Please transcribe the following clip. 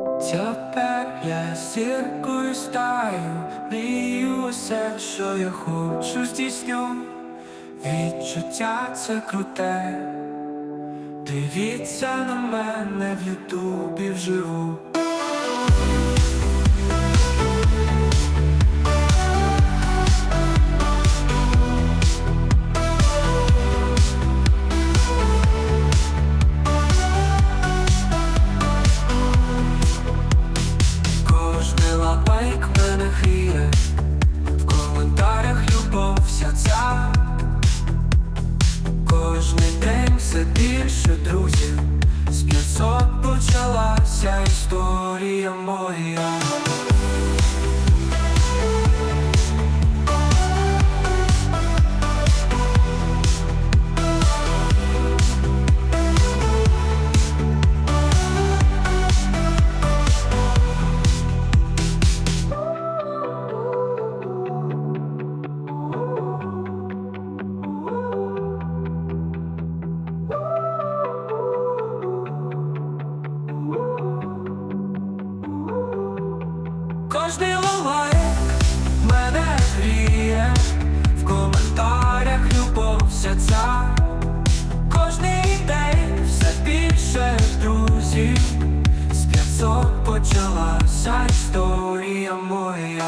Тепер я зіркою стаю, мрію усе, що я хочу, здійсню. Відчуття це круте. Дивіться на мене в ютубі вживу. Більше друзів, з 500 почалася історія моя. Кожний лайк мене гріє, в коментарях любов вся ця. Кожний день все більше друзів, з 500 почалася історія моя.